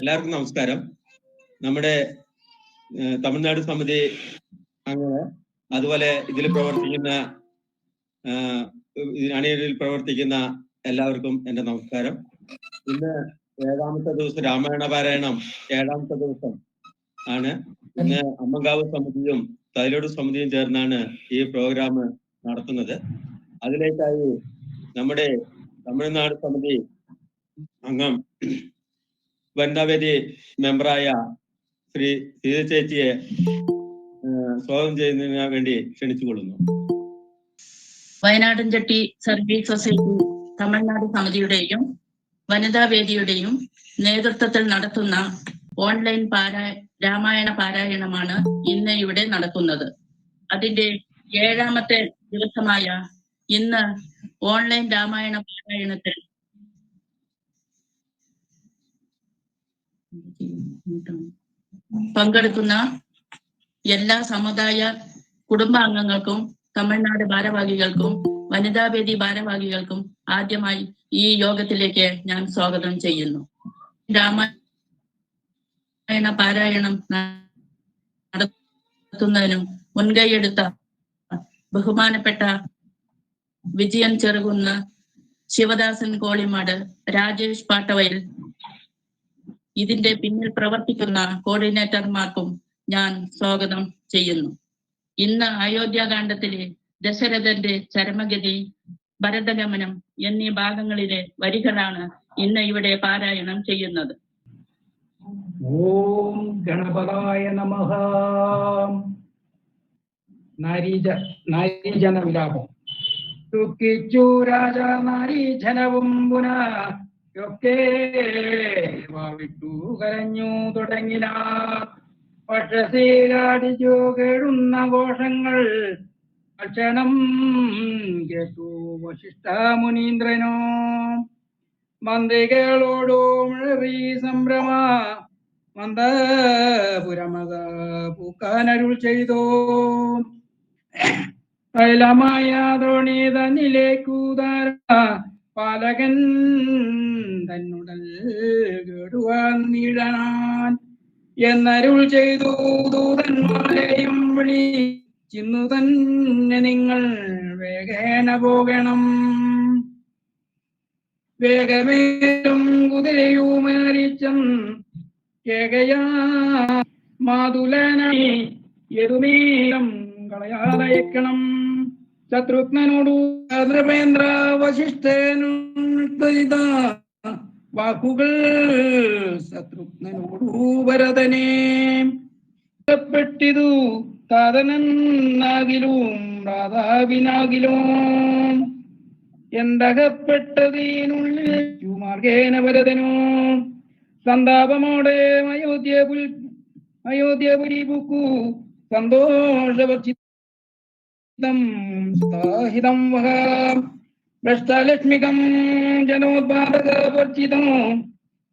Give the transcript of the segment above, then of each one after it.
എല്ലാവർക്കും നമസ്കാരം. നമ്മുടെ തമിഴ്നാട് സമിതി അംഗങ്ങൾ അതുപോലെ ഇതിൽ പ്രവർത്തിക്കുന്ന അണിയറിൽ പ്രവർത്തിക്കുന്ന എല്ലാവർക്കും എന്റെ നമസ്കാരം. ഇന്ന് ഏഴാമത്തെ ദിവസം രാമായണ പാരായണം ഏഴാമത്തെ ദിവസം ആണ്. ഇന്ന് അമ്മങ്കാവ് സമിതിയും തൈലോട് സമിതിയും ചേർന്നാണ് ഈ പ്രോഗ്രാം നടത്തുന്നത്. അതിലേക്കായി നമ്മുടെ തമിഴ്നാട് സമിതി അംഗം വനിതാവേദി മെമ്പറായ ശ്രീ സീത ചേച്ചിയെ സ്വാഗതം ചെയ്യുന്നതിന് വേണ്ടി ക്ഷണിച്ചുകൊള്ളുന്നു. വയനാടൻ ചട്ടി സർവീസ് സൊസൈറ്റി തമിഴ്നാട് സമിതിയുടെയും വനിതാ വേദിയുടെയും നേതൃത്വത്തിൽ നടത്തുന്ന ഓൺലൈൻ പാരാ രാമായണ പാരായണമാണ് ഇന്ന് ഇവിടെ നടക്കുന്നത്. അതിന്റെ ഏഴാമത്തെ ദിവസമായ ഇന്ന് ഓൺലൈൻ രാമായണ പാരായണത്തിൽ പങ്കെടുക്കുന്ന എല്ലാ സമുദായ കുടുംബാംഗങ്ങൾക്കും തമിഴ്നാട് ഭാരവാഹികൾക്കും വനിതാവേദി ഭാരവാഹികൾക്കും ആദ്യമായി ഈ യോഗത്തിലേക്ക് ഞാൻ സ്വാഗതം ചെയ്യുന്നു. രാമായണ പാരായണം നടത്തുന്നതിനും മുൻകൈയെടുത്ത ബഹുമാനപ്പെട്ട വിജയൻ ചെറുകുന്ന് ശിവദാസൻ കോളിമാട് രാജേഷ് പാട്ടവയൽ ഇതിന്റെ പിന്നിൽ പ്രവർത്തിക്കുന്ന കോർഡിനേറ്റർമാർക്കും ഞാൻ സ്വാഗതം ചെയ്യുന്നു. ഇന്ന് അയോധ്യാകാന്ഡത്തിലെ ദശരഥന്റെ ചരമഗതി ഭരതഗമനം എന്നീ ഭാഗങ്ങളിലെ വരികളാണ് ഇന്ന് ഇവിടെ പാരായണം ചെയ്യുന്നത്. ഓം ഗണപതായ നമഃ. നാരീജ നാരീജന വിലാപം ദുഃഖിച്ചു രാജ നാരീജനവും ഒക്കെ വാവിട്ടു കരഞ്ഞു തുടങ്ങിന പക്ഷസീലാടിച്ചു കേഴുന്ന ഘോഷങ്ങൾ ഭക്ഷണം കേട്ടു വശിഷ്ഠ മുനീന്ദ്രനോ. മന്ത്രികളോടോ മുഴറി സംഭ്രമ മന്ദപുരമക പൂക്കാനരുൾ ചെയ്തോ. തൈലമായ ധോണി തന്നിലേക്കൂതാര പാലകൻ തന്നുടൽ കേടുവാൻ നീടാൻ എന്നരുൾ ചെയ്തു ദൂതന്മാരെയും വിളി. ചിന്നു തന്നെ നിങ്ങൾ വേഗേന പോകണം. വേഗമേലും കുതിരയുമേറിച്ചും കേകയാ മാതുലനായി യതുമേലം കളയാതയക്കണം ശത്രുഘ്നോടു നൃപേന്ദ്ര വശിഷ്ഠനുദ്ധരിത വാക്കുകൾ ശത്രുഘ്നോടു ഭരതനെ. പെട്ടിതു താതനാകിലും രാധാവിനാകിലും. എന്തകപ്പെട്ടതിനുള്ളിൽ മാർഗേന ഭരതനോ. സന്താപമോടെ അയോധ്യ അയോധ്യപുരി പൂക്കു സന്തോഷവർജിതം സ്ഥാഹിതം വഹ. ഭ്രഷ്ടലക്ഷ്മികം ജനോത്പാദകവർജിതം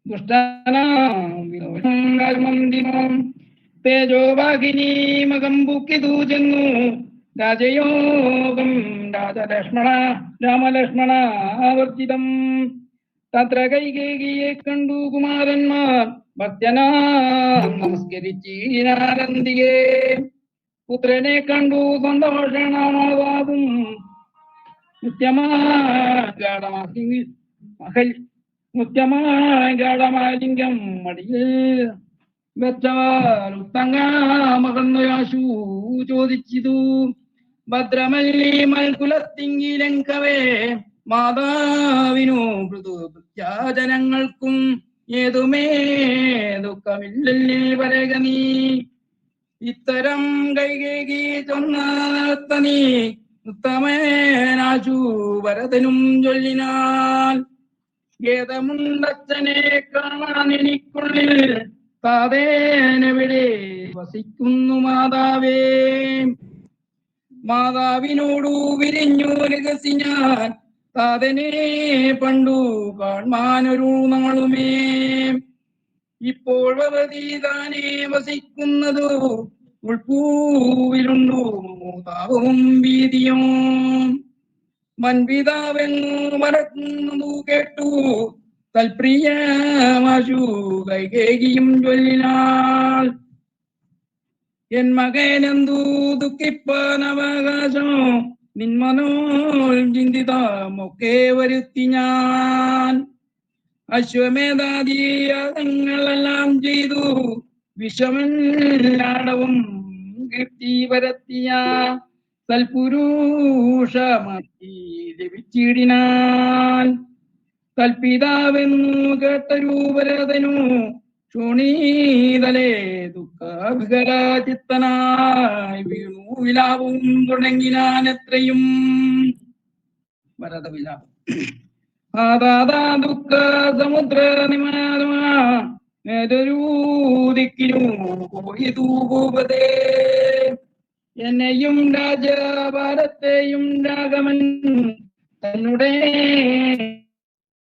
ദുഷ്ടനാമന്ദിനം തേജോവാഹിനീമകം ബുക്കിതു ചെന്നു. രാജയോഗം രാജലക്ഷ്മണ രാമലക്ഷ്മണ ആവർത്തിതം. തത്ര കൈകേകിയെ കണ്ടു കുമാരന്മാർ. ഭക്തനാ നമസ്കരിച്ചീനാനന്ദികേ പുത്രനെ കണ്ടു സന്തോഷണമാവാതും നിത്യമാഗാഠമാക്കി മഹൽ നിത്യമായ ഗാഠമാലിംഗം മടിയിൽ വെച്ചാൽ ചോദിച്ചിതു. ഭദ്രമല്ലി മൽകുലത്തിങ്കിലങ്കവേ മാതാവിനു പ്രത്യാജനങ്ങൾക്കും ഏതുമേ ദുഃഖമില്ലല്ലേ വരക നീ ഇത്തരം കൈകേകി ചൊന്നീ ഉത്തമേനാശു വരതനും ചൊല്ലിനാൽ. ഗേതമുണ്ടച്ഛനെ കാണാൻ എനിക്കുള്ളിൽ വസിക്കുന്നു മാതാവേ. മാതാവിനോടു വിരിഞ്ഞു രഹസി ഞാൻ താതനെ പണ്ടു കാൺമാനൊരു നാളുമേ. ഇപ്പോൾ ഭവതി താനേ വസിക്കുന്നതു ഉൾപ്പൂവിലുണ്ടു താപവും വീതിയും. മൻപിതാവെന്നു മറക്കുന്നു കേട്ടു. തൽപ്രിയമാശു കൈകേകിയും ചൊല്ലിനാൾ. എൻ മകനെന്തു ദുഃഖിപ്പാനവകാശം? നിന്മനോൽ ചിന്തിതമൊക്കെ വരുത്തി ഞാൻ. അശ്വമേധാദിയാഗങ്ങളെല്ലാം ചെയ്തു. വിഷമല്ലാടവും കീർത്തി വരത്തിയ സൽപുരുഷമാക്കി ലഭിച്ചിടിനാൽ കൽപിതാവെന്നു കേട്ട രൂപരതനു ക്ഷുണീതലേ ദുഃഖവികരാചിത്തനായി വീണു. വിലാപവും തുടങ്ങിനാൻ എത്രയും വരത ആദാദാ ദുഃഖ സമുദ്ര നിമാരൂതിക്കൂപതേ എന്നെയും രാജഭാരത്തെയും രാഗമൻ തന്നുടേ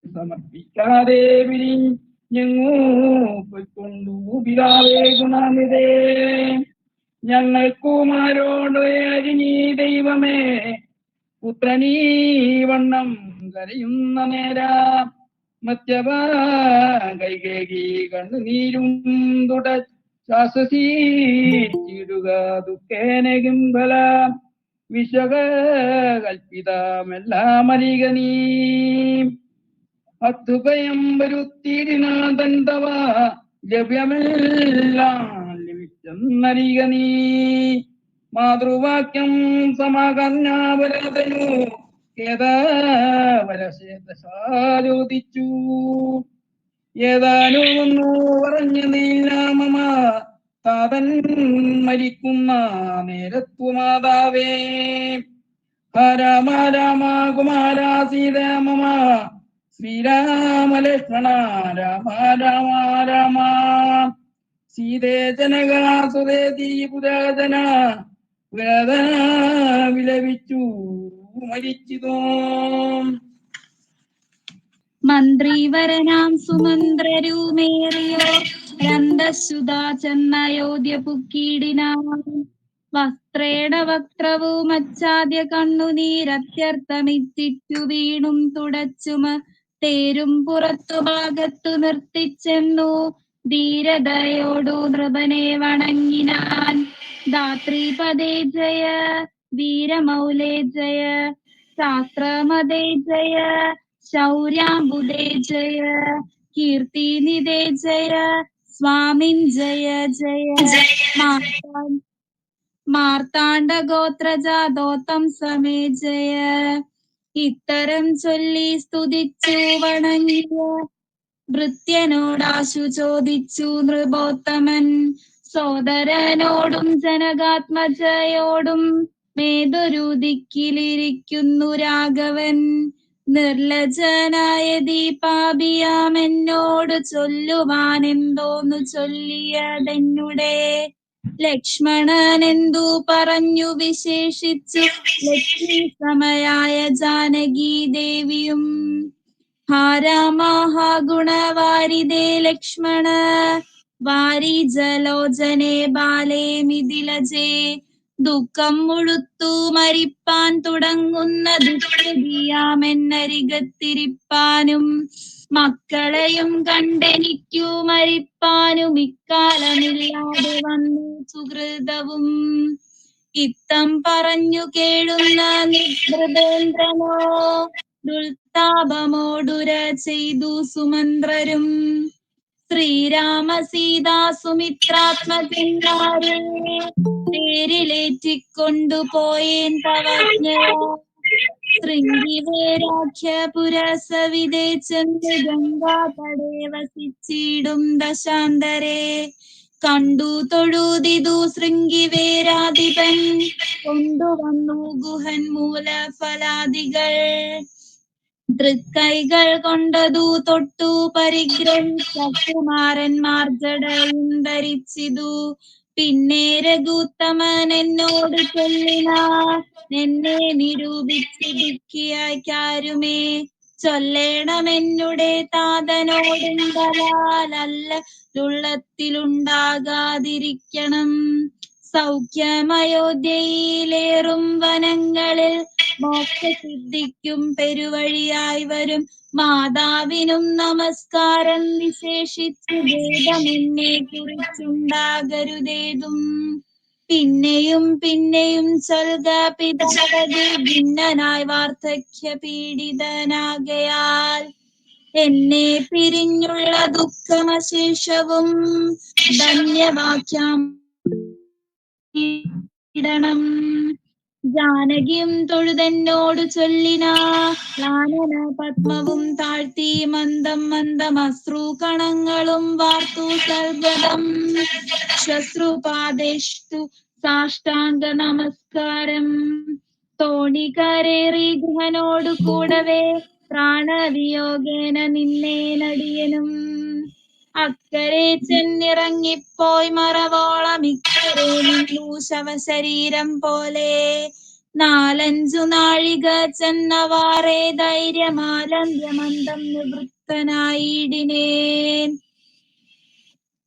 സമർപ്പിക്കാതെ പിരിഞ്ഞെങ്ങൂ പൊയ്ക്കൊണ്ടു പിതാവേ ഗുണാനിതേ ഞങ്ങൾക്കുമാരോട് അരിഞ്ഞീ ദൈവമേ. പുത്രനീ വണ്ണം കരയുന്ന നേരാ. മത്യവ കൈകേകി കണ്ണുനീരും തുട. ശ്വാസീടുക ദുഃഖേനകും ബല. വിശക കൽപ്പിതമെല്ലാം അറിക നീ. അത്തുഭയം വരുത്തിരിനാഥൻ തവ. ലഭ്യമെല്ലാം ലഭിച്ചെന്നറിക നീ. മാതൃവാക്യം സമാകർണാവരതനു ഏതാവരശേതശാലോദിച്ചു ഏതാനോ ഒന്നു പറഞ്ഞു നീലാമമ താതൻ മരിക്കുന്ന നേരത്തു മാതാവേ. ആ രാമ കുമാര സീതാമമ ശ്രീരാമ രാമ രാമ രാമ. സീതേ ജനക സുരേ ദീപുരാജന വിലപിച്ചു. മന്ത്രിവരനാം സുമന്ത്രൂമേറിയോ രന്തശുതാ ചെന്നയോധ്യ പുക്കീടിനാം വസ്ത്രേണ വക്രവും അച്ചാദ്യ കണ്ണുനീരത്യർത്ഥമിച്ചിട്ടു വീണും തുടച്ചുമ തേരും പുറത്തു ഭാഗത്തു നിർത്തിച്ചെന്നു ധീരതയോടു നൃപനെ വണങ്ങിനാൻ. ധാത്രീപദേ ജയ വീരമൗലേ ജയ ശാസ്ത്രമതേ ജയ ശൗര്യാംബുദേ ജയ കീർത്തിനിതേ ജയ സ്വാമിൻ ജയ ജയ. മാർത്താ- മാർത്താണ്ഡ ഗോത്രജാതോത്തം സമേ ജയ. ഇത്തരം ചൊല്ലി സ്തുതിച്ചു വണങ്ങിയ ഭൃത്യനോടാശു ചോദിച്ചു നൃപോത്തമൻ സോദരനോടും ജനകാത്മജയോടും മേതൊരു ദിക്കിലിരിക്കുന്നു രാഘവൻ. നിർലജനായ ദീപാപിയാമെന്നോട് ചൊല്ലുവാൻ എന്തോന്നു ചൊല്ലിയതെന്നുടെ. ലക്ഷ്മണൻ എന്തു പറഞ്ഞു വിശേഷിച്ചു. ലക്ഷ്മി സമയായ ജാനകി ദേവിയും. ഹാരാമഹഗുണവാരിദേ ലക്ഷ്മണ. വാരി ജലോചനെ ബാലേ മിഥിലജേ. ദുഃഖം മുഴുത്തു മരിപ്പാൻ തുടങ്ങുന്ന ദുഃഖിയാമെന്നരികത്തിരിപ്പാനും മക്കളെയും കണ്ടെനിക്കു മരിപ്പാനും ഇക്കാലമില്ലാതെ വന്നു സുഹൃതവും. ഇത്തം പറഞ്ഞു കേഴുന്ന നിഭൃതേന്ദ്രനോ ദുൽതാപമോടുര ചെയ്തു സുമന്ത്രരും. ശ്രീരാമ സീതാ സുമിത്രാത്മജന്മാരെ തേരിലേറ്റിക്കൊണ്ടുപോയേൻ തവജ്ഞയ ശൃംഗിവേരാഖ്യപുരസവിതേ ചെന്ന് വസിച്ചിടും ദശാന്തരെ. കണ്ടു തൊഴുതിതു ശൃംഗിവേരാധിപൻ. കൊണ്ടുവന്നു ഗുഹൻ മൂലഫലാദികൾ. തൃക്കൈകൾ കൊണ്ടതു തൊട്ടു പരിഗ്രഹിച്ച കുമാരന്മാർ ജടയും ധരിച്ചിതു പിന്നെ രഘുത്തമൻ എന്നോട് ചൊല്ലിനാ എന്നെ നിരൂപിച്ച് ദുഃഖിയാക്കാരുമേ ചൊല്ലേണമെന്നുടെ താതനോടുണ്ടലാലല്ല ഉള്ളത്തിലുണ്ടാകാതിരിക്കണം സൗഖ്യമയോധ്യയിലേറും വനങ്ങളിൽ മോക്ഷസിദ്ധിക്കും പെരുവഴിയായി വരും. മാതാവിനും നമസ്കാരം വിശേഷിച്ചു ഭേദമെന്നെ കുറിച്ചുണ്ടാകരുതേതും. പിന്നെയും പിന്നെയും സ്വൽഗ പിതാവതി ഭിന്നനായി വാർദ്ധക്യ പീഡിതനാകയാൽ എന്നെ പിരിഞ്ഞുള്ള ദുഃഖമശേഷവും ധന്യവാക്യം. ഇടണം ജാനകിയും തൊഴുതെന്നോട് ചൊല്ലിനാനന പത്മവും താഴ്ത്തി മന്ദം മന്ദം അശ്രു കണങ്ങളും വാർത്തു സർഗതം ശ്വശ്രുപാദേഷ്ടു സാഷ്ടാംഗ നമസ്കാരം. തോണി കരേറി ഗൃഹനോടു കൂടവേ. പ്രാണവിയോഗേന നിന്നേനടിയനും അക്കരെ ചെന്നിറങ്ങിപ്പോയി മറവോളം ഇക്കരെ നിന്നൂശവ ശവശരീരം പോലെ. നാലഞ്ചു നാഴിക ചെന്നവാറേ ധൈര്യമാലന്യമന്ദം നിവൃത്തനായിടിനേൻ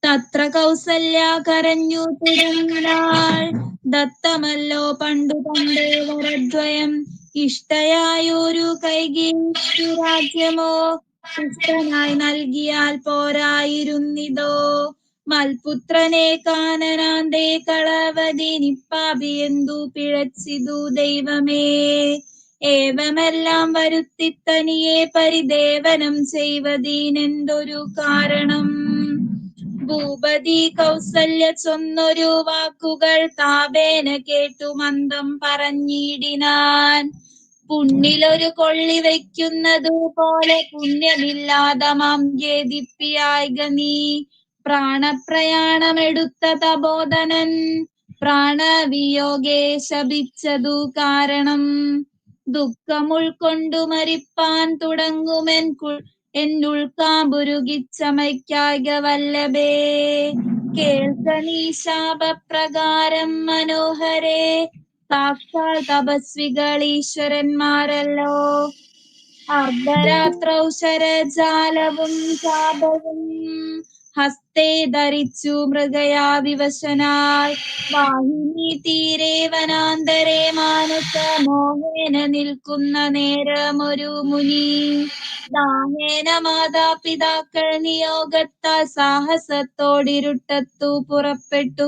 തത്ര കൗസല്യ കരഞ്ഞു തുടങ്ങാൾ ദത്തമല്ലോ പണ്ടു പണ്ടേ വരദ്വയം. ഇഷ്ടയായൊരു കൈകീർത്തു രാജ്യമോ പുഷ്ടനായി നൽകിയാൽ പോരായിരുന്നിതോ? മൽപുത്രനെ കാനനാന്തേ കളവതി നിപ്പാപി എന്തു പിഴച്ചിതു ദൈവമേ? ഏവമെല്ലാം വരുത്തിത്തനിയെ പരിദേവനം ചെയ്വതീനെന്തൊരു കാരണം? ഭൂപതി കൗസല്യ ചൊന്നൊരു വാക്കുകൾ താപേന കേട്ടു മന്ദം പറഞ്ഞിടിനാൻ. പുണ്ണിലൊരു കൊള്ളി വയ്ക്കുന്നതു പോലെ പുണ്യമില്ലാതമാം ഖേദിപ്പിയായിക നീ. പ്രാണപ്രയാണമെടുത്ത തബോധനൻ പ്രാണവിയോഗേ ശപിച്ചതു കാരണം. ദുഃഖമുൾക്കൊണ്ടു മരിപ്പാൻ തുടങ്ങുമെൻ കുൾ എന്നുൾക്കാമ്പുരുകിച്ചമയ്ക്കായിക വല്ലഭേ. ശാപപ്രകാരം മനോഹരേ. സാക്ഷാൽ തപസ്വികൾ ഈശ്വരന്മാരല്ലോ അർദ്ധരാത്രൗ ശാപവും ഹസ്തേ ധരിച്ചു മൃഗയാ വാഹിനി തീരെ വനാന്തരെ മാനസ മോഹേന നിൽക്കുന്ന നേരമൊരു മുനി. ദാഹേന മാതാപിതാക്കൾ നിയോഗത്താൽ സാഹസത്തോടിരുട്ടത്തു പുറപ്പെട്ടു.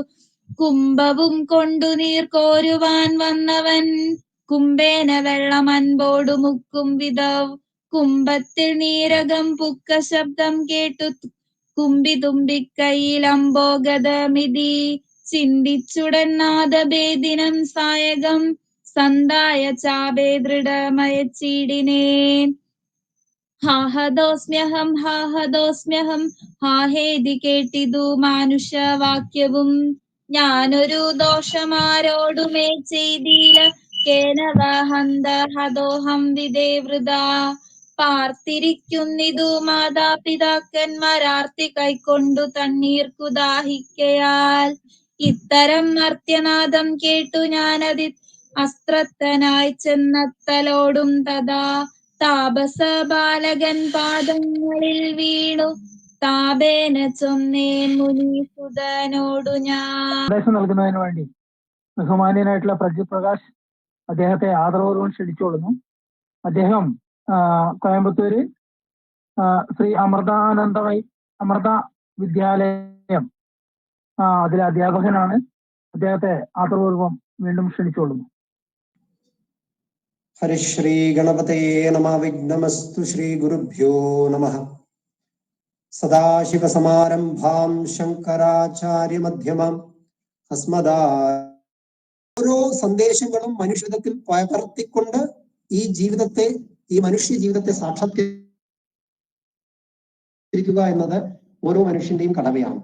കുംഭവും കൊണ്ടു നീർ കോരുവാൻ വന്നവൻ. കുംഭേന വെള്ളം അൻപോടു മുക്കും വിധവ് കുംഭത്തിൽ നീരകം പുക്ക ശബ്ദം കേട്ടു. കുമ്പി തുമ്പിക്കൈയിൽ അമ്പോഗതമിതി ചിന്തിച്ചുടൻ നാദഭേദിനം സായകം. സന്തായ ചാപേ ദൃഢമയച്ചിടിനേൻ ഹാഹദോസ്മ്യഹം ഹാഹദോസ്മ്യഹം. ഹാഹേതി കേട്ടിതു മാനുഷവാക്യവും. ഞാനൊരു ദോഷമാരോടുമേ ചെയ്തില്ല. കേനവഹന്തഹദോഹം ഹന്ത ഹദോഹം വിദേവൃത പാർത്തിരിക്കുന്നിതു മാതാപിതാക്കന്മാരാർത്തി കൈക്കൊണ്ടു തണ്ണീർക്കു ദാഹിക്കയാൽ. ഇത്തരം നർത്യനാദം കേട്ടു ഞാനതി അസ്ത്രത്തനായി ചെന്നത്തലോടും തഥാ. താപസ ബാലകൻ പാദങ്ങളിൽ വീണു. താപേന ചൊന്നേൻ മുനീസുതനോടു ഞാൻ. നൽകുന്നതിന് വേണ്ടി ബഹുമാന്യനായിട്ടുള്ള പ്രജിത് പ്രകാശ് അദ്ദേഹത്തെ ആദരവോടും ക്ഷണിച്ചുകൊള്ളുന്നു. അദ്ദേഹം കോയമ്പത്തൂര് ശ്രീ അമൃതാനന്ദമയി അമൃത വിദ്യാലയം അതിലെ അധ്യാപകനാണ്. അദ്ദേഹത്തെ ആദരപൂർവം വീണ്ടും ക്ഷണിച്ചുകൊള്ളുന്നു. ഹരിശ്രീ ഗണപതേ നമ. വിഘ്നമസ്തു ശ്രീ ഗുരുഭ്യോ നമ. സദാശിവസമാരംഭാം ശങ്കരാചാര്യമധ്യമാം. അസ്മദാ ഓരോ സന്ദേശങ്ങളും മനുഷ്യത്വത്തിൽ പകർത്തിക്കൊണ്ട് ഈ ജീവിതത്തെ ഈ മനുഷ്യ ജീവിതത്തെ സാക്ഷാത്കരിക്കുക എന്നത് ഓരോ മനുഷ്യന്റെയും കടമയാണ്.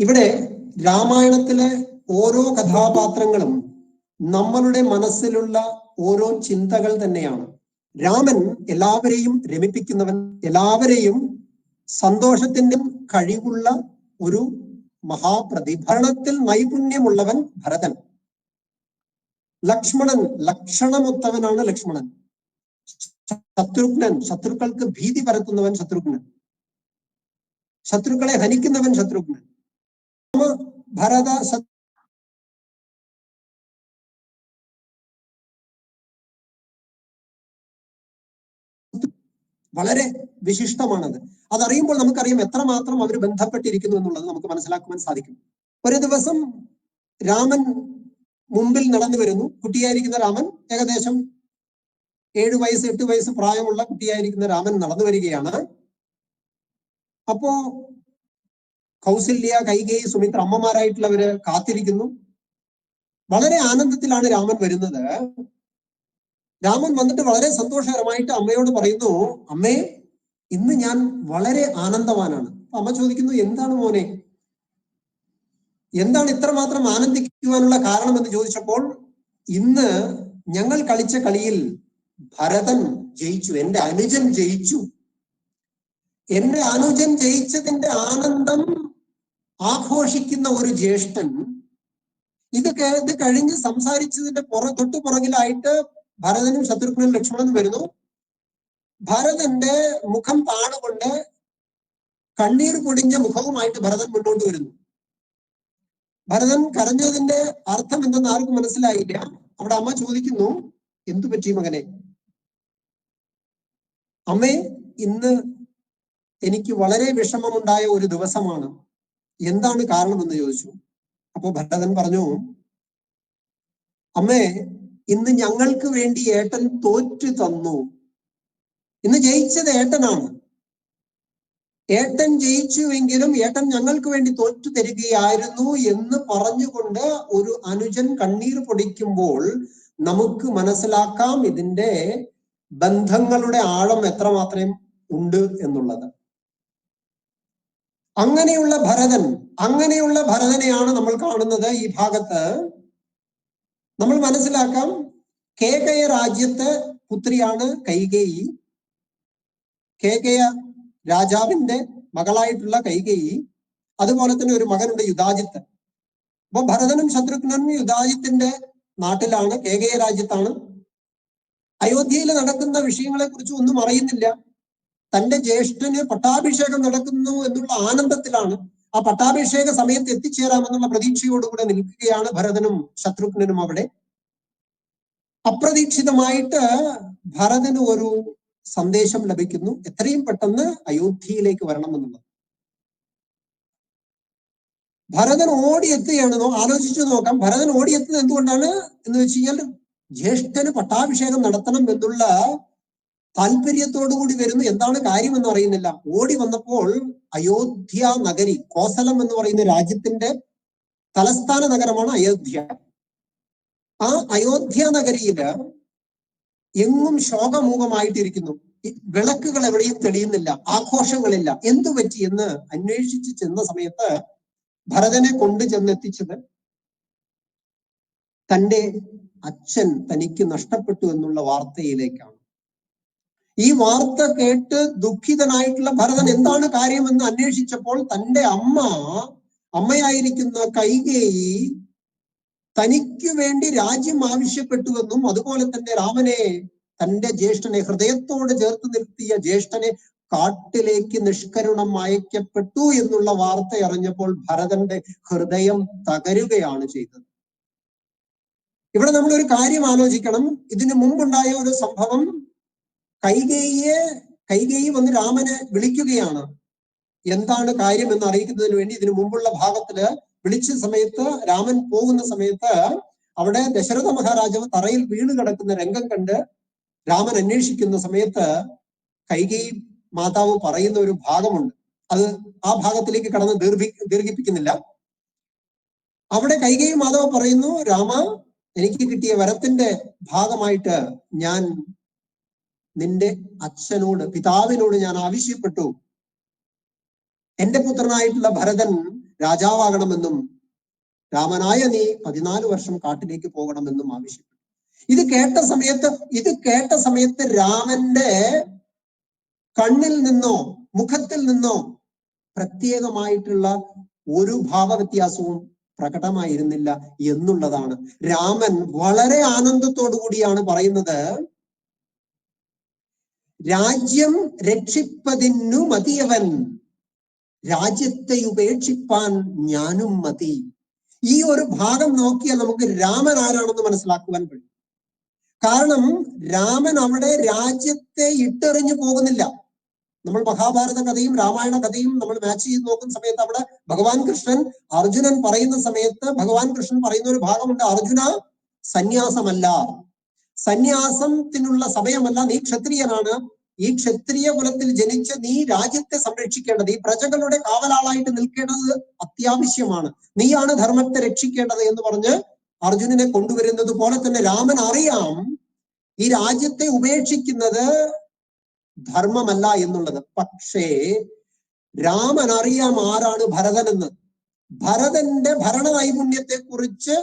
ഇവിടെ രാമായണത്തിലെ ഓരോ കഥാപാത്രങ്ങളും നമ്മളുടെ മനസ്സിലുള്ള ഓരോ ചിന്തകൾ തന്നെയാണ്. രാമൻ എല്ലാവരെയും രമിപ്പിക്കുന്നവൻ എല്ലാവരെയും സന്തോഷത്തിന്റെ കഴിവുള്ള ഒരു മഹാപ്രതിഭരണത്തിൽ നൈപുണ്യമുള്ളവൻ ഭരതൻ. ലക്ഷ്മണൻ ലക്ഷണമൊത്തവനാണ് ലക്ഷ്മണൻ. ശത്രുഘ്നൻ ശത്രുക്കൾക്ക് ഭീതി പരത്തുന്നവൻ ശത്രുഘ്നൻ. ശത്രുക്കളെ ഹനിക്കുന്നവൻ ശത്രുഘ്നൻ. ഭരത വളരെ വിശിഷ്ടമാണത്. അതറിയുമ്പോൾ നമുക്കറിയാം എത്രമാത്രം അവർ ബന്ധപ്പെട്ടിരിക്കുന്നു എന്നുള്ളത് നമുക്ക് മനസ്സിലാക്കുവാൻ സാധിക്കും. ഒരു ദിവസം രാമൻ മുമ്പിൽ നടന്നു വരുന്നു. കുട്ടിയായിരിക്കുന്ന രാമൻ ഏകദേശം ഏഴ് വയസ്സ് എട്ട് വയസ്സ് പ്രായമുള്ള കുട്ടിയായിരിക്കുന്ന രാമൻ നടന്നു വരികയാണ്. അപ്പോ കൗസല്യ കൈകേയി സുമിത്ര അമ്മമാരായിട്ടുള്ളവര് കാത്തിരിക്കുന്നു. വളരെ ആനന്ദത്തിലാണ് രാമൻ വരുന്നത്. രാമൻ വന്നിട്ട് വളരെ സന്തോഷകരമായിട്ട് അമ്മയോട് പറയുന്നു അമ്മേ ഇന്ന് ഞാൻ വളരെ ആനന്ദവാനാണ്. അമ്മ ചോദിക്കുന്നു എന്താണ് മോനെ? എന്താണ് ഇത്രമാത്രം ആനന്ദിക്കുവാനുള്ള കാരണം എന്ന് ചോദിച്ചപ്പോൾ ഇന്ന് ഞങ്ങൾ കളിച്ച കളിയിൽ ഭരതൻ ജയിച്ചു എന്റെ അനുജൻ ജയിച്ചു. എന്റെ അനുജൻ ജയിച്ചതിന്റെ ആനന്ദം ആഘോഷിക്കുന്ന ഒരു ജ്യേഷ്ഠൻ. ഇത് ഇത് കഴിഞ്ഞ് സംസാരിച്ചതിന്റെ പുറ തൊട്ടു പുറകിലായിട്ട് ഭരതനും ശത്രുഘ്നും ലക്ഷ്മണനും വരുന്നു. ഭരതന്റെ മുഖം പാടുകൊണ്ട് കണ്ണീർ പൊടിഞ്ഞ മുഖവുമായിട്ട് ഭരതൻ മുന്നോട്ട് വരുന്നു. ഭരതൻ കരഞ്ഞതിന്റെ അർത്ഥം എന്തെന്ന് ആർക്കും മനസ്സിലായില്ല. അവിടെ അമ്മ ചോദിക്കുന്നു എന്തു പറ്റി മകനെ? അമ്മേ ഇന്ന് എനിക്ക് വളരെ വിഷമമുണ്ടായ ഒരു ദിവസമാണ്. എന്താണ് കാരണമെന്ന് ചോദിച്ചു? അപ്പോ ഭരതൻ പറഞ്ഞു അമ്മേ ഇന്ന് ഞങ്ങൾക്ക് വേണ്ടി ഏട്ടൻ തോറ്റു തന്നു. ഇന്ന് ജയിച്ചത് ഏട്ടനാണ്. ഏട്ടൻ ജയിച്ചുവെങ്കിലും ഏട്ടൻ ഞങ്ങൾക്ക് വേണ്ടി തോറ്റു തരികയായിരുന്നു എന്ന് പറഞ്ഞുകൊണ്ട് ഒരു അനുജൻ കണ്ണീർ പൊടിക്കുമ്പോൾ നമുക്ക് മനസ്സിലാക്കാം ഇതിന്റെ ബന്ധങ്ങളുടെ ആഴം എത്രമാത്രം ഉണ്ട് എന്നുള്ളത്. അങ്ങനെയുള്ള ഭരതൻ അങ്ങനെയുള്ള ഭരതനെയാണ് നമ്മൾ കാണുന്നത് ഈ ഭാഗത്ത്. നമ്മൾ മനസ്സിലാക്കാം കേകയ രാജ്യത്തെ പുത്രിയാണ് കൈകേയി. കേകയ രാജാവിന്റെ മകളായിട്ടുള്ള കൈകേയി. അതുപോലെ തന്നെ ഒരു മകനുണ്ട് യുദാജിത്ത്. അപ്പൊ ഭരതനും ശത്രുഘ്നനും യുദാജിത്തിന്റെ നാട്ടിലാണ് കേകയ രാജ്യത്താണ്. അയോധ്യയിൽ നടക്കുന്ന വിഷയങ്ങളെ കുറിച്ച് ഒന്നും അറിയുന്നില്ല. തന്റെ ജ്യേഷ്ഠന് പട്ടാഭിഷേകം നടക്കുന്നു എന്നുള്ള ആനന്ദത്തിലാണ് ആ പട്ടാഭിഷേക സമയത്ത് എത്തിച്ചേരാമെന്നുള്ള പ്രതീക്ഷയോടുകൂടെ നിൽക്കുകയാണ് ഭരതനും ശത്രുഘ്നനും അവിടെ. അപ്രതീക്ഷിതമായിട്ട് ഭരതന് ഒരു സന്ദേശം ലഭിക്കുന്നു. എത്രയും പെട്ടെന്ന് അയോധ്യയിലേക്ക് വരണമെന്നുള്ളത് ഭരതൻ ഓടിയെത്തുകയാണ്. ആലോചിച്ചു നോക്കാം. ഭരതൻ ഓടിയെത്തുന്നത് എന്തുകൊണ്ടാണ് എന്ന് വെച്ച് കഴിഞ്ഞാൽ ജ്യേഷ്ഠന് പട്ടാഭിഷേകം നടത്തണം എന്നുള്ള താല്പര്യത്തോടുകൂടി വരുന്നു. എന്താണ് കാര്യമെന്ന് അറിയുന്നില്ല. ഓടി വന്നപ്പോൾ അയോധ്യ നഗരി കോസലം എന്ന് പറയുന്ന രാജ്യത്തിന്റെ തലസ്ഥാന നഗരമാണ് അയോധ്യ. ആ അയോധ്യ നഗരിയിൽ എങ്ങും ശോകമൂകമായിട്ടിരിക്കുന്നു. ഈ വിളക്കുകൾ എവിടെയും തെളിയുന്നില്ല ആഘോഷങ്ങളില്ല. എന്തു പറ്റി എന്ന് അന്വേഷിച്ച് ചെന്ന സമയത്ത് ഭരതനെ കൊണ്ടു ചെന്നെത്തിച്ചത് തന്റെ അച്ഛൻ തനിക്ക് നഷ്ടപ്പെട്ടു എന്നുള്ള വാർത്തയിലേക്കാണ്. ഈ വാർത്ത കേട്ട് ദുഃഖിതനായിട്ടുള്ള ഭരതൻ എന്താണ് കാര്യമെന്ന് അന്വേഷിച്ചപ്പോൾ തന്റെ അമ്മ അമ്മയായിരിക്കുന്ന കൈകേയി തനിക്ക് വേണ്ടി രാജ്യം ആവശ്യപ്പെട്ടുവെന്നും അതുപോലെ തന്നെ രാമനെ തന്റെ ജ്യേഷ്ഠനെ ഹൃദയത്തോട് ചേർത്ത് നിർത്തിയ ജ്യേഷ്ഠനെ കാട്ടിലേക്ക് നിഷ്കരുണം അയക്കപ്പെട്ടു എന്നുള്ള വാർത്ത അറിഞ്ഞപ്പോൾ ഭരതന്റെ ഹൃദയം തകരുകയാണ് ചെയ്തത്. ഇവിടെ നമ്മൾ ഒരു കാര്യം ആലോചിക്കണം. ഇതിനു മുമ്പുണ്ടായ ഒരു സംഭവം കൈകേയിയെ കൈകേയി വന്ന് രാമനെ വിളിക്കുകയാണ്. എന്താണ് കാര്യം എന്ന് അറിയിക്കുന്നതിന് വേണ്ടി ഇതിനു മുമ്പുള്ള ഭാഗത്തിൽ വിളിച്ച സമയത്ത് രാമൻ പോകുന്ന സമയത്ത് അവിടെ ദശരഥ മഹാരാജാവ് തറയിൽ വീണ് കിടക്കുന്ന രംഗം കണ്ട് രാമൻ അന്വേഷിക്കുന്ന സമയത്ത് കൈകേയി മാതാവ് പറയുന്ന ഒരു ഭാഗമുണ്ട്. അത് ആ ഭാഗത്തിലേക്ക് കടന്ന് ദീർഘി ദീർഘിപ്പിക്കുന്നില്ല. അവിടെ കൈകേയി മാതാവ് പറയുന്നു രാമ എനിക്ക് കിട്ടിയ വരത്തിന്റെ ഭാഗമായിട്ട് ഞാൻ നിന്റെ അച്ഛനോട് പിതാവിനോട് ഞാൻ ആവശ്യപ്പെട്ടു. എന്റെ പുത്രനായിട്ടുള്ള ഭരതൻ രാജാവാകണമെന്നും രാമനായ നീ പതിനാല് വർഷം കാട്ടിലേക്ക് പോകണമെന്നും ആവശ്യപ്പെട്ടു. ഇത് കേട്ട സമയത്ത് ഇത് കേട്ട സമയത്ത് രാമന്റെ കണ്ണിൽ നിന്നോ മുഖത്തിൽ നിന്നോ പ്രത്യേകമായിട്ടുള്ള ഒരു ഭാവവ്യത്യാസവും പ്രകടമായിരുന്നില്ല എന്നുള്ളതാണ്. രാമൻ വളരെ ആനന്ദത്തോടു കൂടിയാണ് പറയുന്നത് രാജ്യം രക്ഷിപ്പതിനു മതിയവൻ. രാജ്യത്തെ ഉപേക്ഷിപ്പാൻ ഞാനും മതി. ഈ ഒരു ഭാഗം നോക്കിയാൽ നമുക്ക് രാമൻ ആരാണെന്ന് മനസ്സിലാക്കുവാൻ കഴിയും. കാരണം രാമൻ അവിടെ രാജ്യത്തെ ഇട്ടെറിഞ്ഞു പോകുന്നില്ല. നമ്മൾ മഹാഭാരത കഥയും രാമായണ കഥയും നമ്മൾ മാച്ച് ചെയ്ത് നോക്കുന്ന സമയത്ത് അവിടെ ഭഗവാൻ കൃഷ്ണൻ അർജുനൻ പറയുന്ന സമയത്ത് ഭഗവാൻ കൃഷ്ണൻ പറയുന്ന ഒരു ഭാഗമുണ്ട് അർജുന സന്യാസമല്ല. സന്യാസത്തിനുള്ള സമയമല്ല. നീ ക്ഷത്രിയനാണ്. ഈ ക്ഷത്രിയ കുലത്തിൽ ജനിച്ച് നീ രാജ്യത്തെ സംരക്ഷിക്കേണ്ടത് ഈ പ്രജകളുടെ കാവലാളായിട്ട് നിൽക്കേണ്ടത് അത്യാവശ്യമാണ്. നീയാണ് ധർമ്മത്തെ രക്ഷിക്കേണ്ടത് എന്ന് പറഞ്ഞ് അർജുനനെ കൊണ്ടുവരുന്നത് പോലെ തന്നെ രാമൻ അറിയാം ഈ രാജ്യത്തെ ഉപേക്ഷിക്കുന്നത് ധർമ്മമല്ല എന്നുള്ളത്. പക്ഷേ രാമൻ അറിയാം ആരാണ് ഭരതനെന്ന്. ഭരതന്റെ ഭരണ നൈപുണ്യത്തെ കുറിച്ച്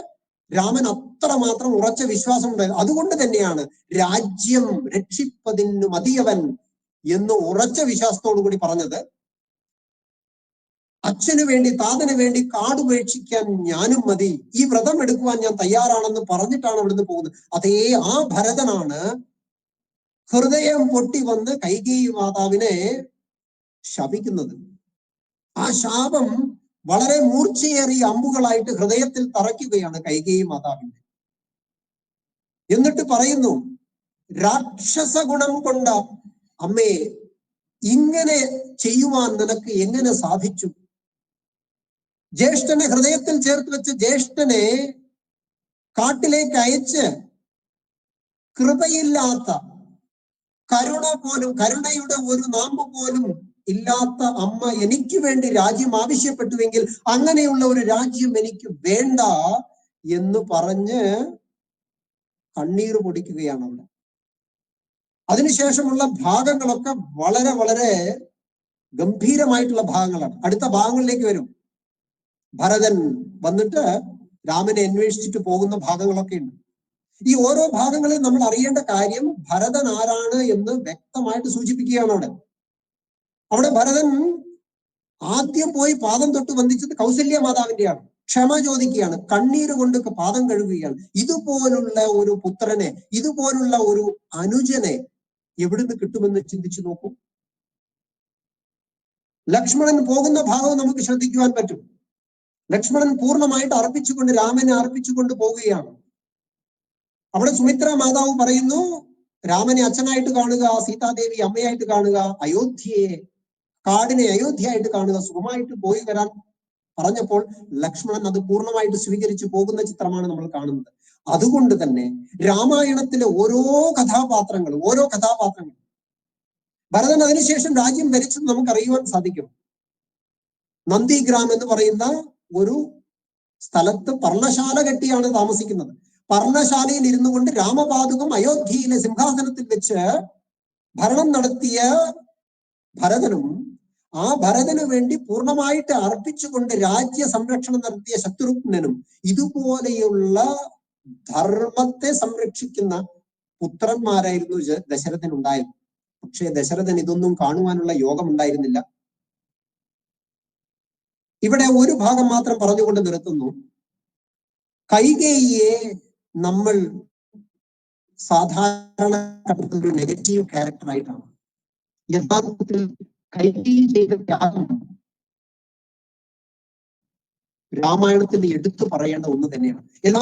രാമൻ അത്രമാത്രം ഉറച്ച വിശ്വാസം ഉണ്ടായിരുന്നു അതുകൊണ്ട് തന്നെയാണ് രാജ്യം രക്ഷിപ്പതിനു മതിയവൻ എന്ന് ഉറച്ച വിശ്വാസത്തോടു കൂടി പറഞ്ഞത്. അച്ഛന് വേണ്ടി താതന് വേണ്ടി കാടുപേക്ഷിക്കാൻ ഞാനും മതി. ഈ വ്രതം എടുക്കുവാൻ ഞാൻ തയ്യാറാണെന്ന് പറഞ്ഞിട്ടാണ് അവിടുന്ന് പോകുന്നത്. അതേ ആ ഭരതനാണ് ഹൃദയം പൊട്ടി വന്ന് കൈകേയി മാതാവിനെ ശപിക്കുന്നത്. ആ ശാപം വളരെ മൂർച്ചയേറിയ അമ്പുകളായിട്ട് ഹൃദയത്തിൽ തറയ്ക്കുകയാണ് കൈകേയി മാതാവിന്റെ എന്നിട്ട് പറയുന്നു രാക്ഷസ ഗുണം കൊണ്ട അമ്മേ ഇങ്ങനെ ചെയ്യുവാൻ നിനക്ക് എങ്ങനെ സാധിച്ചു? ജ്യേഷ്ഠനെ ഹൃദയത്തിൽ ചേർത്ത് വെച്ച് ജ്യേഷ്ഠനെ കാട്ടിലേക്ക് അയച്ച് കൃപയില്ലാത്ത കരുണ പോലും കരുണയുടെ ഒരു നാമ്പ് പോലും ഇല്ലാത്ത അമ്മ എനിക്ക് വേണ്ടി രാജ്യം ആവശ്യപ്പെട്ടുവെങ്കിൽ അങ്ങനെയുള്ള ഒരു രാജ്യം എനിക്ക് വേണ്ട എന്ന് പറഞ്ഞ് കണ്ണീർ പൊടിക്കുകയാണ് അവിടെ. അതിനുശേഷമുള്ള ഭാഗങ്ങളൊക്കെ വളരെ വളരെ ഗംഭീരമായിട്ടുള്ള ഭാഗങ്ങളാണ്. അടുത്ത ഭാഗങ്ങളിലേക്ക് വരും. ഭരതൻ വന്നിട്ട് രാമനെ അന്വേഷിച്ചിട്ട് പോകുന്ന ഭാഗങ്ങളൊക്കെ ഉണ്ട്. ഈ ഓരോ ഭാഗങ്ങളിൽ നമ്മൾ അറിയേണ്ട കാര്യം ഭരതൻ ആരാണ് എന്ന് വ്യക്തമായിട്ട് സൂചിപ്പിക്കുകയാണ് അവിടെ. അവിടെ ഭരതൻ ആദ്യം പോയി പാദം തൊട്ട് വന്ദിച്ചത് കൗസല്യ മാതാവിന്റെയാണ്. ക്ഷമ ചോദിക്കുകയാണ്. കണ്ണീര് കൊണ്ട് പാദം കഴുകുകയാണ്. ഇതുപോലുള്ള ഒരു പുത്രനെ ഇതുപോലുള്ള ഒരു അനുജനെ എവിടുന്ന് കിട്ടുമെന്ന് ചിന്തിച്ചു നോക്കൂ. ലക്ഷ്മണൻ പോകുന്ന ഭാഗം നമുക്ക് ശ്രദ്ധിക്കുവാൻ പറ്റും. ലക്ഷ്മണൻ പൂർണമായിട്ട് അർപ്പിച്ചുകൊണ്ട് രാമനെ അർപ്പിച്ചുകൊണ്ട് പോവുകയാണ്. അവിടെ സുമിത്ര മാതാവ് പറയുന്നു രാമനെ അച്ഛനായിട്ട് കാണുക സീതാദേവി അമ്മയായിട്ട് കാണുക അയോധ്യയെ കാടിനെ അയോധ്യയായിട്ട് കാണുക സുഖമായിട്ട് പോയി വരാൻ പറഞ്ഞപ്പോൾ ലക്ഷ്മണൻ അത് പൂർണമായിട്ട് സ്വീകരിച്ചു പോകുന്ന ചിത്രമാണ് നമ്മൾ കാണുന്നത്. അതുകൊണ്ട് തന്നെ രാമായണത്തിലെ ഓരോ കഥാപാത്രങ്ങളും ഓരോ കഥാപാത്രങ്ങളും ഭരതൻ അതിനുശേഷം രാജ്യം ഭരിച്ചത് നമുക്ക് അറിയുവാൻ സാധിക്കും. നന്ദിഗ്രാം എന്ന് പറയുന്ന ഒരു സ്ഥലത്ത് പർണശാല കെട്ടിയാണ് താമസിക്കുന്നത്. പർണശാലയിൽ ഇരുന്നു കൊണ്ട് രാമപാതുകം അയോധ്യയിലെ സിംഹാസനത്തിൽ വെച്ച് ഭരണം നടത്തിയ ഭരതനും ആ ഭരതനു വേണ്ടി പൂർണമായിട്ട് അർപ്പിച്ചുകൊണ്ട് രാജ്യ സംരക്ഷണം നടത്തിയ ശത്രുഘ്നനും ഇതുപോലെയുള്ള ധർമ്മത്തെ സംരക്ഷിക്കുന്ന പുത്രന്മാരായിരുന്നു ദശരഥൻ ഉണ്ടായത്. പക്ഷേ ദശരഥൻ ഇതൊന്നും കാണുവാനുള്ള യോഗം ഉണ്ടായിരുന്നില്ല ഇവിടെ ഒരു ഭാഗം മാത്രം പറഞ്ഞുകൊണ്ട് നിർത്തുന്നു. കൈകേയിയെ നമ്മൾ സാധാരണ നെഗറ്റീവ് ക്യാരക്ടർ ആയിട്ടാണ്. യഥാർത്ഥത്തിൽ കൈകേയി ചെയ്ത ത്യാഗം. എടുത്തു പറയേണ്ട ഒന്ന് തന്നെയാണ്. എല്ലാ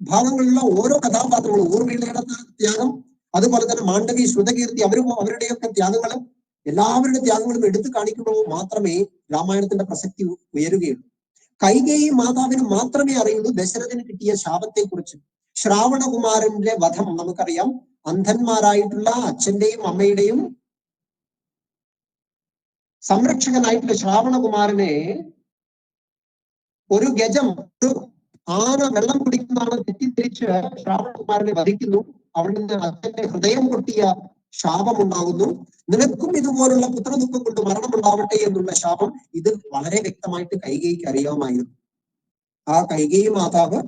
ഭാഗങ്ങളിലുള്ള ഓരോ കഥാപാത്രങ്ങളും ഊർമിളയുടെ ത്യാഗം അതുപോലെ തന്നെ മാണ്ഡവി ശ്രുതകീർത്തി അവരും അവരുടെയൊക്കെ ത്യാഗങ്ങളും എല്ലാവരുടെ ത്യാഗങ്ങളും എടുത്തു കാണിക്കുമ്പോൾ മാത്രമേ രാമായണത്തിന്റെ പ്രസക്തി ഉയരുകയുള്ളൂ. കൈകേയി മാതാവിന് മാത്രമേ അറിയുള്ളൂ ദശരഥന് കിട്ടിയ ശാപത്തെ കുറിച്ച് ശ്രാവണകുമാരന്റെ വധം നമുക്കറിയാം. അന്ധന്മാരായിട്ടുള്ള അച്ഛന്റെയും അമ്മയുടെയും സംരക്ഷകനായിട്ടുള്ള ശ്രാവണകുമാരനെ ഒരു ഗജം ഒരു ആന വെള്ളം കുടിക്കുന്നതാണ് തെറ്റിദ്ധരിച്ച് ശ്രാവണകുമാരനെ വധിക്കുന്നു. അവിടെ നിന്ന് അച്ഛന്റെ ഹൃദയം പൊട്ടിയ ശാപമുണ്ടാകുന്നു നിനക്കും ഇതുപോലുള്ള പുത്രദുഃഖം കൊണ്ട് മരണം മരണമുണ്ടാവട്ടെ എന്നുള്ള ശാപം ഇത് വളരെ വ്യക്തമായിട്ട് കൈകൈക്ക് അറിയാമായിരുന്നു. ആ കൈകൈ മാതാവ്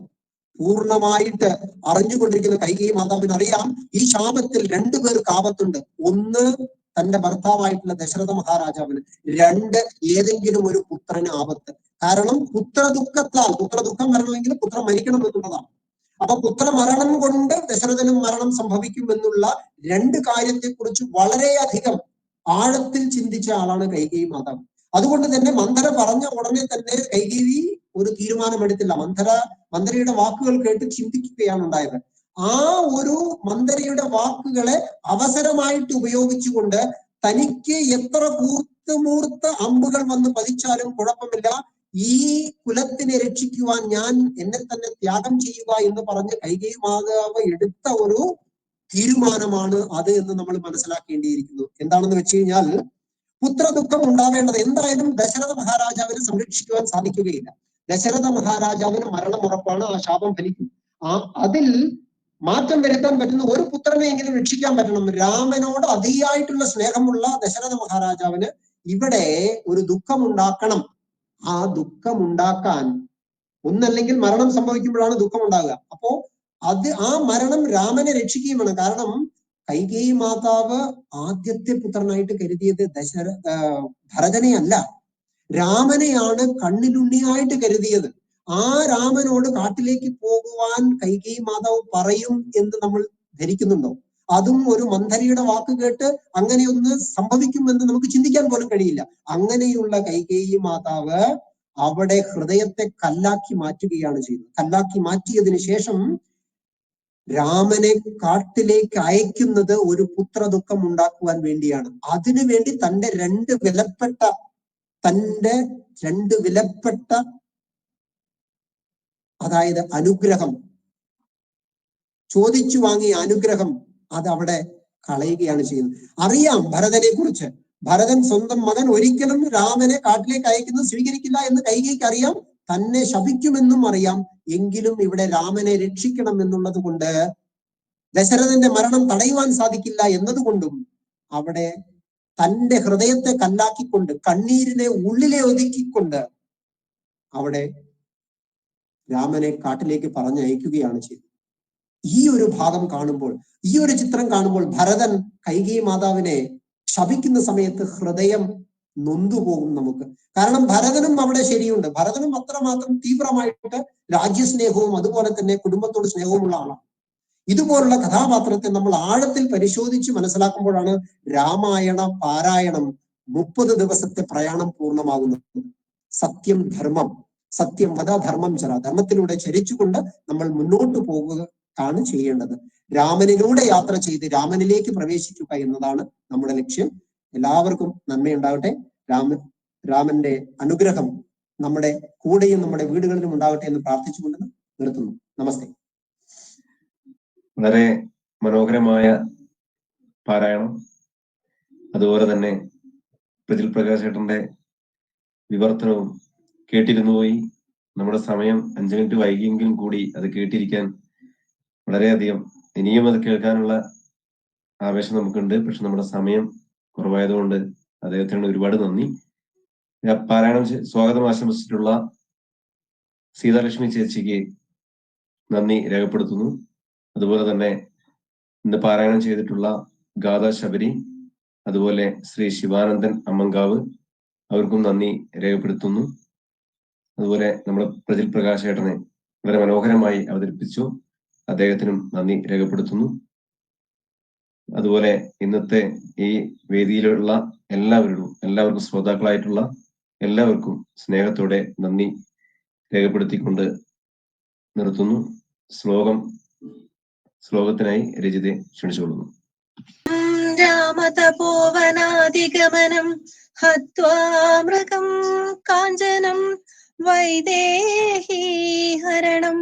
പൂർണമായിട്ട് അറിഞ്ഞുകൊണ്ടിരിക്കുന്ന കൈകൈ മാതാവിന് അറിയാം ഈ ശാപത്തിൽ രണ്ടു പേർക്ക് ആപത്തുണ്ട്. ഒന്ന് തന്റെ ഭർത്താവായിട്ടുള്ള ദശരഥ മഹാരാജാവിന് രണ്ട് ഏതെങ്കിലും ഒരു പുത്രന് ആപത്ത്. കാരണം പുത്രദുഃഖത്താൽ പുത്രദുഃഖം വരണമെങ്കിൽ പുത്രം മരിക്കണം എന്നുള്ളതാണ്. അപ്പൊ പുത്രമരണം കൊണ്ട് ദശരഥനും മരണം സംഭവിക്കുമെന്നുള്ള രണ്ട് കാര്യത്തെക്കുറിച്ച് വളരെയധികം ആഴത്തിൽ ചിന്തിച്ച ആളാണ് കൈകേയി മാതാവ്. അതുകൊണ്ട് തന്നെ മന്ദര പറഞ്ഞ ഉടനെ തന്നെ കൈകേയി ഒരു തീരുമാനമെടുത്തില്ല. മന്ദര മന്ദരയുടെ വാക്കുകൾ കേട്ട് ചിന്തിക്കുകയാണ് ഉണ്ടായത്. ആ ഒരു മന്ദരയുടെ വാക്കുകളെ അവസരമായിട്ട് ഉപയോഗിച്ചുകൊണ്ട് തനിക്ക് എത്ര കൂർത്ത് മൂർത്ത അമ്പുകൾ വന്ന് പതിച്ചാലും കുഴപ്പമില്ല. ഈ കുലത്തിനെ രക്ഷിക്കുവാൻ ഞാൻ എന്നെ തന്നെ ത്യാഗം ചെയ്യുക എന്ന് പറഞ്ഞ് കൈകൈ മാതാവ് എടുത്ത ഒരു തീരുമാനമാണ് അത് എന്ന് നമ്മൾ മനസ്സിലാക്കേണ്ടിയിരിക്കുന്നു. എന്താണെന്ന് വെച്ച് കഴിഞ്ഞാൽ പുത്രദുഃഖം ഉണ്ടാവേണ്ടത് എന്തായാലും ദശരഥ മഹാരാജാവിനെ സംരക്ഷിക്കുവാൻ സാധിക്കുകയില്ല. ദശരഥ മഹാരാജാവിന് മരണം ഉറപ്പാണ് ആ ശാപം ഫലിക്കും. ആ അതിൽ മാറ്റം വരുത്താൻ പറ്റുന്ന ഒരു പുത്രനെയെങ്കിലും രക്ഷിക്കാൻ പറ്റണം. രാമനോട് അതിയായിട്ടുള്ള സ്നേഹമുള്ള ദശരഥ മഹാരാജാവിന് ഇവിടെ ഒരു ദുഃഖം ഉണ്ടാക്കണം ആ ദുഃഖം ഉണ്ടാക്കാൻ ഒന്നല്ലെങ്കിൽ മരണം സംഭവിക്കുമ്പോഴാണ് ദുഃഖം ഉണ്ടാകുക അപ്പോ അത് ആ മരണം രാമനെ രക്ഷിക്കുകയും വേണം. കാരണം കൈകേയി മാതാവ് ആദ്യത്തെ പുത്രനായിട്ട് കരുതിയത് ദശര ഭരതനെയല്ല. രാമനെയാണ് കണ്ണിലുണ്ണിയായിട്ട് കരുതിയത്. ആ രാമനോട് കാട്ടിലേക്ക് പോകുവാൻ കൈകേയി മാതാവ് പറയും എന്ന് നമ്മൾ ധരിക്കുന്നുണ്ടോ? അതും ഒരു മന്ധരിയുടെ വാക്ക് കേട്ട് അങ്ങനെയൊന്ന് സംഭവിക്കുമെന്ന് നമുക്ക് ചിന്തിക്കാൻ പോലും കഴിയില്ല. അങ്ങനെയുള്ള കൈകേയി മാതാവ് അവിടെ ഹൃദയത്തെ കല്ലാക്കി മാറ്റുകയാണ് ചെയ്തത് കല്ലാക്കി മാറ്റിയതിന് ശേഷം രാമനെ കാട്ടിലേക്ക് അയക്കുന്നത് ഒരു പുത്ര ദുഃഖം ഉണ്ടാക്കുവാൻ വേണ്ടിയാണ്. അതിനുവേണ്ടി തന്റെ രണ്ട് വിലപ്പെട്ട തന്റെ രണ്ട് വിലപ്പെട്ട അതായത് അനുഗ്രഹം. ചോദിച്ചു വാങ്ങിയ അനുഗ്രഹം അത് അവിടെ കളയുകയാണ് ചെയ്യുന്നത്. അറിയാം ഭരതനെ കുറിച്ച് ഭരതൻ സ്വന്തം മകൻ ഒരിക്കലും രാമനെ കാട്ടിലേക്ക് അയക്കുന്നത് സ്വീകരിക്കില്ല എന്ന് കൈകേക്ക് അറിയാം. തന്നെ ശപിക്കുമെന്നും അറിയാം. എങ്കിലും ഇവിടെ രാമനെ രക്ഷിക്കണം എന്നുള്ളത് കൊണ്ട് ദശരഥന്റെ മരണം തടയുവാൻ സാധിക്കില്ല എന്നതുകൊണ്ടും അവിടെ തന്റെ ഹൃദയത്തെ കല്ലാക്കിക്കൊണ്ട് കണ്ണീരിനെ ഉള്ളിലെ ഒതുക്കിക്കൊണ്ട് അവിടെ രാമനെ കാട്ടിലേക്ക് പറഞ്ഞയക്കുകയാണ് ചെയ്തത്. ഈ ഒരു ഭാഗം കാണുമ്പോൾ ഈ ഒരു ചിത്രം കാണുമ്പോൾ ഭരതൻ കൈകി മാതാവിനെ ശപിക്കുന്ന സമയത്ത് ഹൃദയം നൊന്തുപോകും നമുക്ക്. കാരണം ഭരതനും അവിടെ ശരിയുണ്ട്. ഭരതനും അത്രമാത്രം തീവ്രമായിട്ട് രാജ്യസ്നേഹവും അതുപോലെ തന്നെ കുടുംബത്തോട് സ്നേഹവുമുള്ള ആളാണ്. ഇതുപോലുള്ള കഥാപാത്രത്തെ നമ്മൾ ആഴത്തിൽ പരിശോധിച്ച് മനസ്സിലാക്കുമ്പോഴാണ് രാമായണ പാരായണം മുപ്പത് ദിവസത്തെ പ്രയാണം പൂർണമാകുന്നത്. സത്യം ധർമ്മം സത്യം വധ ധർമ്മം ചെറ ധർമ്മത്തിലൂടെ ചരിച്ചുകൊണ്ട് നമ്മൾ മുന്നോട്ട് പോകുകയാണ് ചെയ്യേണ്ടത്. രാമനിലൂടെ യാത്ര ചെയ്ത് രാമനിലേക്ക് പ്രവേശിക്കുക എന്നതാണ് നമ്മുടെ ലക്ഷ്യം. എല്ലാവർക്കും നന്മയുണ്ടാകട്ടെ രാമൻ രാമന്റെ അനുഗ്രഹം നമ്മുടെ കൂടെയും നമ്മുടെ വീടുകളിലും ഉണ്ടാകട്ടെ എന്ന് പ്രാർത്ഥിച്ചുകൊണ്ട് നിർത്തുന്നു. നമസ്തേ. വളരെ മനോഹരമായ പാരായണം. അതുപോലെ തന്നെ പ്രജിൽ പ്രകാശ് ചേട്ടന്റെ വിവർത്തനവും കേട്ടിരുന്നു പോയി. നമ്മുടെ സമയം അഞ്ചു മിനിറ്റ് വൈകിയെങ്കിലും കൂടി അത് കേട്ടിരിക്കാൻ വളരെയധികം ഇനിയും അത് കേൾക്കാനുള്ള ആവേശം നമുക്കുണ്ട്. പക്ഷെ നമ്മുടെ സമയം കുറവായതുകൊണ്ട് അദ്ദേഹത്തിന് ഒരുപാട് നന്ദി. പാരായണം സ്വാഗതം ആശംസിച്ചിട്ടുള്ള സീതാലക്ഷ്മി ചേച്ചിക്ക് നന്ദി രേഖപ്പെടുത്തുന്നു. അതുപോലെ തന്നെ ഇന്ന് പാരായണം ചെയ്തിട്ടുള്ള ഗാഥ ശബരി അതുപോലെ ശ്രീ ശിവാനന്ദൻ അമ്മങ്കാവ് അവർക്കും നന്ദി രേഖപ്പെടുത്തുന്നു. അതുപോലെ നമ്മുടെ പ്രജിൽ പ്രകാശ് ഏട്ടനെ വളരെ മനോഹരമായി അവതരിപ്പിച്ചു. അദ്ദേഹത്തിനും നന്ദി രേഖപ്പെടുത്തുന്നു. അതുപോലെ ഇന്നത്തെ ഈ വേദിയിലുള്ള എല്ലാവരോടും എല്ലാവർക്കും ശ്രോതാക്കളായിട്ടുള്ള എല്ലാവർക്കും സ്നേഹത്തോടെ നന്ദി രേഖപ്പെടുത്തിക്കൊണ്ട് നിർത്തുന്നു. ശ്ലോകം ശ്ലോകത്തിനായി രചിതെ ക്ഷണിച്ചുകൊള്ളുന്നു. രാമതപോവനാദിഗമനം ഹത്വാ മൃഗം കാഞ്ചനം വൈദേഹീ ഹരണം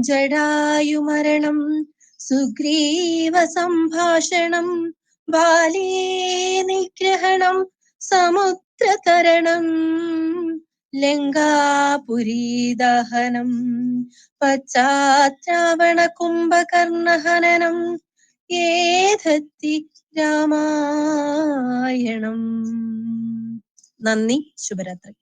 ജടായുമരണം സുഗ്രീവ സംഭാഷണം ബാലീ നിഗ്രഹണം സമുദ്രതരണം ലങ്കാപുരീദഹനം പശ്ചാത്രാവണ കുംഭകർണഹനനം ഏതത്തി രാമായണം. നന്ദി ശുഭരാത്രി.